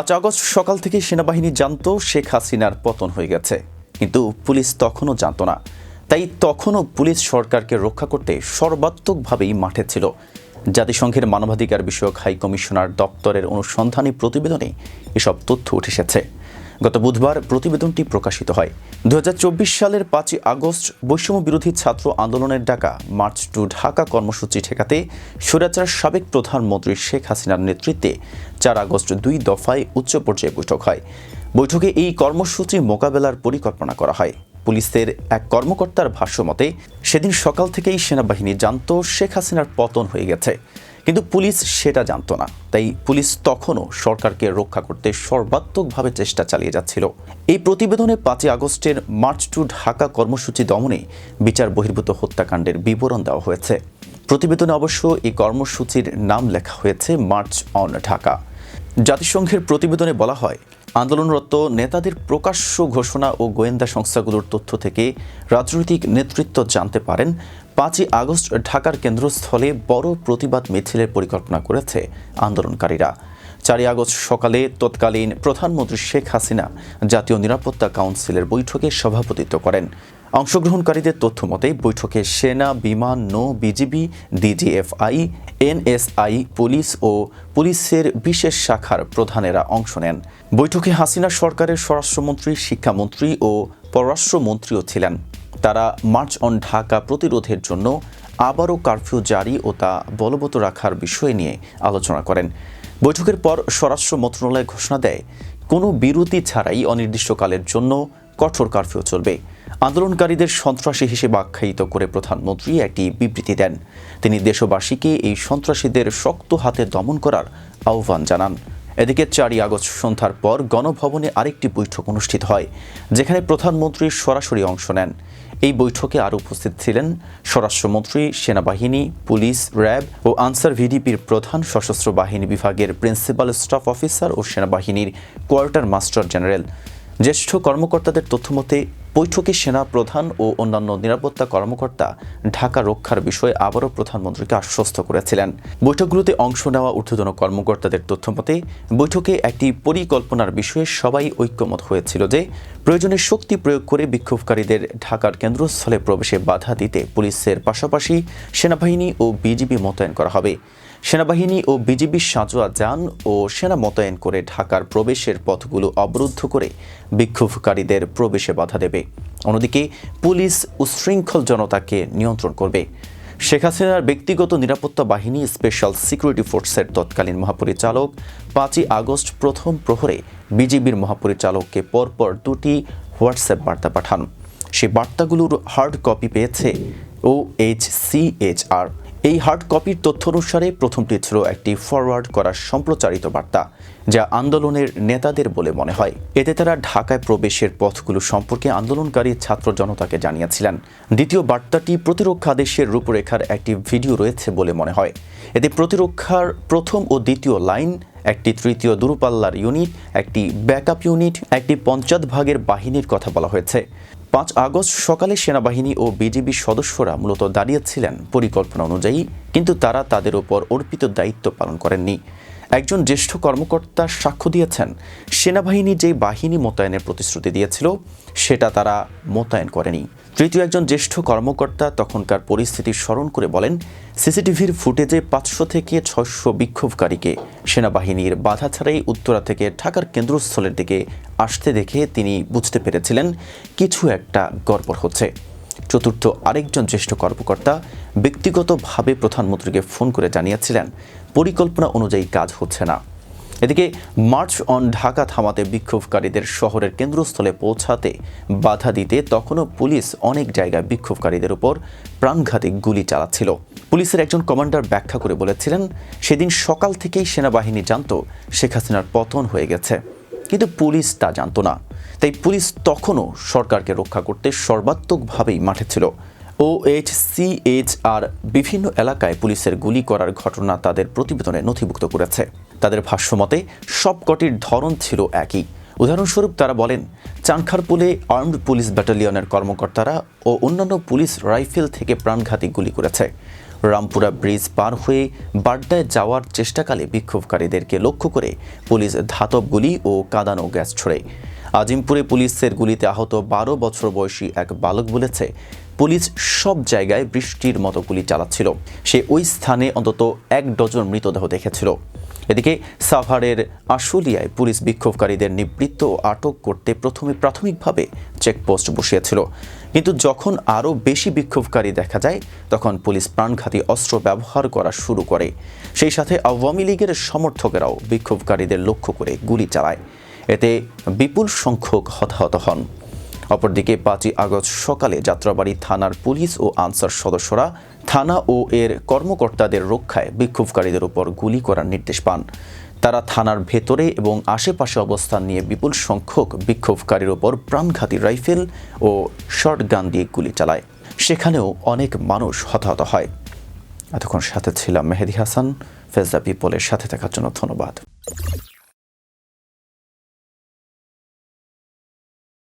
পাঁচ আগস্ট সকাল থেকে সেনাবাহিনী জানত শেখ হাসিনার পতন হয়ে গেছে। কিন্তু পুলিশ তখনও জানতো না। তাই তখনও পুলিশ সরকারকে রক্ষা করতে সর্বাত্মকভাবেই মাঠে ছিল। জাতিসংঘের মানবাধিকার বিষয়ক হাই কমিশনার দপ্তরের অনুসন্ধানী প্রতিবেদনে এসব তথ্য উঠে এসেছে। গত বুধবার প্রতিবেদনটি প্রকাশিত হয়। দুহাজার চব্বিশ সালের পাঁচই আগস্ট বৈষম্য বিরোধী ছাত্র আন্দোলনের ডাকা মার্চ টু ঢাকা কর্মসূচি ঠেকাতে স্বৈরাচার সাবেক প্রধানমন্ত্রী শেখ হাসিনার নেতৃত্বে চার আগস্ট দুই দফায় উচ্চ পর্যায়ে বৈঠক হয়। বৈঠকে এই কর্মসূচি মোকাবেলার পরিকল্পনা করা হয়। পুলিশের এক কর্মকর্তার ভাষ্য মতে সেদিন সকাল থেকেই সেনাবাহিনী জানত শেখ হাসিনার পতন হয়ে গেছে। কিন্তু পুলিশ সেটা জানতো না। তাই পুলিশ তখনও সরকারকে রক্ষা করতে সর্বাত্মকভাবে চেষ্টা চালিয়ে যাচ্ছিল। এই প্রতিবেদনে পাঁচই আগস্টের মার্চ টু ঢাকা কর্মসূচি দমনে বিচার বহির্ভূত হত্যাকাণ্ডের বিবরণ দেওয়া হয়েছে। প্রতিবেদনে অবশ্য এই কর্মসূচির নাম লেখা হয়েছে মার্চ অন ঢাকা। জাতিসংঘের প্রতিবেদনে বলা হয়, আন্দোলনরত নেতাদের প্রকাশ্য ঘোষণা ও গোয়েন্দা সংস্থাগুলোর তথ্য থেকে রাজনৈতিক নেতৃত্ব জানতে পারেন। পাঁচই আগস্ট ঢাকার কেন্দ্রস্থলে বড় প্রতিবাদ মিছিলের পরিকল্পনা করেছে আন্দোলনকারীরা। চারই আগস্ট সকালে তৎকালীন প্রধানমন্ত্রী শেখ হাসিনা জাতীয় নিরাপত্তা কাউন্সিলের বৈঠকে সভাপতিত্ব করেন। অংশগ্রহণকারীদের তথ্য মতে, বৈঠকে সেনা, বিমান, নৌ, বিজিবি, ডিজিএফআই, এনএসআই, পুলিশ ও পুলিশের বিশেষ শাখার প্রধানেরা অংশ নেন। বৈঠকে হাসিনা সরকারের স্বরাষ্ট্রমন্ত্রী, শিক্ষামন্ত্রী ও পররাষ্ট্রমন্ত্রীও ছিলেন। তারা মার্চ অন ঢাকা প্রতিরোধের জন্য আবারও কারফিউ জারি ও তা বলবৎ রাখার বিষয় নিয়ে আলোচনা করেন। বৈঠকের পর স্বরাষ্ট্র মন্ত্রণালয় ঘোষণা দেয়, কোনো বিরতি ছাড়াই অনির্দিষ্টকালের জন্য কঠোর কারফিউ চলবে। আন্দোলনকারীদের সন্ত্রাসী হিসেবে আখ্যায়িত করে প্রধানমন্ত্রী একটি বিবৃতি দেন। তিনি দেশবাসীকে এই সন্ত্রাসীদের শক্ত হাতে দমন করার আহ্বান জানান। এদিকে চারই আগস্ট সন্ধ্যার পর গণভবনে আরেকটি বৈঠক অনুষ্ঠিত হয়, যেখানে প্রধানমন্ত্রী সরাসরি অংশ নেন। এই বৈঠকে আরও উপস্থিত ছিলেন স্বরাষ্ট্রমন্ত্রী, সেনাবাহিনী, পুলিশ, র্যাব ও আনসার ভিডিপির প্রধান সশস্ত্র বাহিনী বিভাগের প্রিন্সিপাল স্টাফ অফিসার ও সেনাবাহিনীর কোয়ার্টার মাস্টার জেনারেল। জ্যেষ্ঠ কর্মকর্তাদের তথ্যমতে, বৈঠকে সেনা প্রধান ও অন্যান্য নিরাপত্তা কর্মকর্তা ঢাকা রক্ষার বিষয়ে আবারও প্রধানমন্ত্রীকে আশ্বস্ত করেছিলেন। বৈঠকগুলোতে অংশ নেওয়া ঊর্ধ্বতন কর্মকর্তাদের তথ্যমতে, বৈঠকে একটি পরিকল্পনার বিষয়ে সবাই ঐক্যমত হয়েছিল যে, প্রয়োজনে শক্তি প্রয়োগ করে বিক্ষোভকারীদের ঢাকার কেন্দ্রস্থলে প্রবেশে বাধা দিতে পুলিশের পাশাপাশি সেনাবাহিনী ও বিজিবি মোতায়েন করা হবে। সেনাবাহিনী ও বিজিবির সাঁজোয়া যান ও সেনা মোতায়েন করে ঢাকার প্রবেশের পথগুলো অবরুদ্ধ করে বিক্ষোভকারীদের প্রবেশে বাধা দেবে। অন্যদিকে পুলিশ উশৃঙ্খল জনতাকে নিয়ন্ত্রণ করবে। শেখ হাসিনার ব্যক্তিগত নিরাপত্তা বাহিনী স্পেশাল সিকিউরিটি ফোর্সের তৎকালীন মহাপরিচালক পাঁচই আগস্ট প্রথম প্রহরে বিজিবির মহাপরিচালককে পরপর দুটি হোয়াটসঅ্যাপ বার্তা পাঠান। সেই বার্তাগুলোর হার্ড কপি পেয়েছে ও এইচ এই হার্ড কপির তথ্য অনুসারে প্রথমটি ছিল একটি ফরওয়ার্ড করা সম্প্রচারিত বার্তা, যা আন্দোলনের নেতাদের বলে মনে হয়। এতে তারা ঢাকায় প্রবেশের পথগুলো সম্পর্কে আন্দোলনকারী ছাত্র জনতাকে জানিয়েছিলেন। দ্বিতীয় বার্তাটি প্রতিরক্ষা আদেশের রূপরেখার একটি ভিডিও রয়েছে বলে মনে হয়। এতে প্রতিরক্ষার প্রথম ও দ্বিতীয় লাইন একটি তৃতীয় দূরপাল্লার ইউনিট, একটি ব্যাকআপ ইউনিট, একটি পঞ্চায়েত ভাগের বাহিনীর কথা বলা হয়েছে। পাঁচ আগস্ট সকালে সেনাবাহিনী ও বিজিবির সদস্যরা মূলত দাঁড়িয়েছিলেন পরিকল্পনা অনুযায়ী, কিন্তু তারা তাদের উপর অর্পিত দায়িত্ব পালন করেননি। একজন জ্যেষ্ঠ কর্মকর্তা সাক্ষ্য দিয়েছেন। সেনাবাহিনী যে বাহিনী মোতায়েনের প্রতিশ্রুতি দিয়েছিল, সেটা তারা মোতায়েন করেনি। তৃতীয় একজন জ্যেষ্ঠ কর্মকর্তা তখনকার পরিস্থিতি স্মরণ করে বলেন, সিসিটিভির ফুটেজে পাঁচশো থেকে ছয়শো বিক্ষোভকারীকে সেনাবাহিনীর বাধা ছাড়াই উত্তরা থেকে ঢাকার কেন্দ্রস্থলের দিকে আসতে দেখে তিনি বুঝতে পেরেছিলেন, কিছু একটা গড়বড় হচ্ছে। চতুর্থ আরেকজন জ্যেষ্ঠ কর্মকর্তা ব্যক্তিগতভাবে প্রধানমন্ত্রীকে ফোন করে জানিয়েছিলেন, পরিকল্পনা অনুযায়ী কাজ হচ্ছে না। এদিকে, মার্চ অন ঢাকা থামাতে বিক্ষোভকারীদের শহরের কেন্দ্রস্থলে পৌঁছাতে বাধা দিতে তখনও পুলিশ অনেক জায়গায় বিক্ষোভকারীদের উপর প্রাণঘাতী গুলি চালাচ্ছিল। পুলিশের একজন কমান্ডার ব্যাখ্যা করে বলেছিলেন, সেদিন সকাল থেকেই সেনাবাহিনী জানত শেখ হাসিনার পতন হয়ে গেছে। কিন্তু পুলিশ তা জানত না। তাই পুলিশ তখনও সরকারকে রক্ষা করতে সর্বাত্মকভাবেই মাঠে ছিল। O H C H R বিভিন্ন এলাকায় পুলিশের গুলি করার ঘটনা তাদের প্রতিবেদনে নথিভুক্ত করেছে। তাদের ভাষ্যমতে সবকটির ধরন ছিল একই। উদাহরণস্বরূপ তারা বলেন চানখারপুলে আর্মড পুলিশ ব্যাটালিয়নের কর্মকর্তারা ও অন্যান্য পুলিশ রাইফেল থেকে প্রাণঘাতী গুলি করেছে। রামপুরা ব্রিজ পার হয়ে বাড্ডায় যাওয়ার চেষ্টাকালে বিক্ষোভকারীদেরকে লক্ষ্য করে পুলিশ ধাতব গুলি ও কাদানো গ্যাস ছোড়ে। আজিমপুরে পুলিশের গুলিতে আহত বারো বছর বয়সী এক বালক বলেছে, পুলিশ সব জায়গায় বৃষ্টির মতো গুলি চালাচ্ছিল। সে ওই স্থানে অন্তত এক ডজন মৃতদেহ দেখেছিল। এদিকে সাভারের আশুলিয়ায় পুলিশ বিক্ষোভকারীদের নিবৃত্ত ও আটক করতে প্রথমে প্রাথমিকভাবে চেকপোস্ট বসিয়েছিল। কিন্তু যখন আরও বেশি বিক্ষোভকারী দেখা যায়, তখন পুলিশ প্রাণঘাতী অস্ত্র ব্যবহার করা শুরু করে। সেই সাথে আওয়ামী লীগের সমর্থকেরাও বিক্ষোভকারীদের লক্ষ্য করে গুলি চালায়। এতে বিপুল সংখ্যক হতাহত হন। অপরদিকে পাঁচই আগস্ট সকালে যাত্রাবাড়ি থানার পুলিশ ও আনসার সদস্যরা থানা ও এর কর্মকর্তাদের রক্ষায় বিক্ষোভকারীদের উপর গুলি করার নির্দেশ পান। তারা থানার ভেতরে এবং আশেপাশে অবস্থান নিয়ে বিপুল সংখ্যক বিক্ষোভকারীর ওপর প্রাণঘাতী রাইফেল ও শর্টগান দিয়ে গুলি চালায়। সেখানেও অনেক মানুষ হতাহত হয়। এতক্ষণ সাথে ছিলাম মেহেদি হাসান। ফেজদা পিপলের সাথে থাকার জন্য ধন্যবাদ।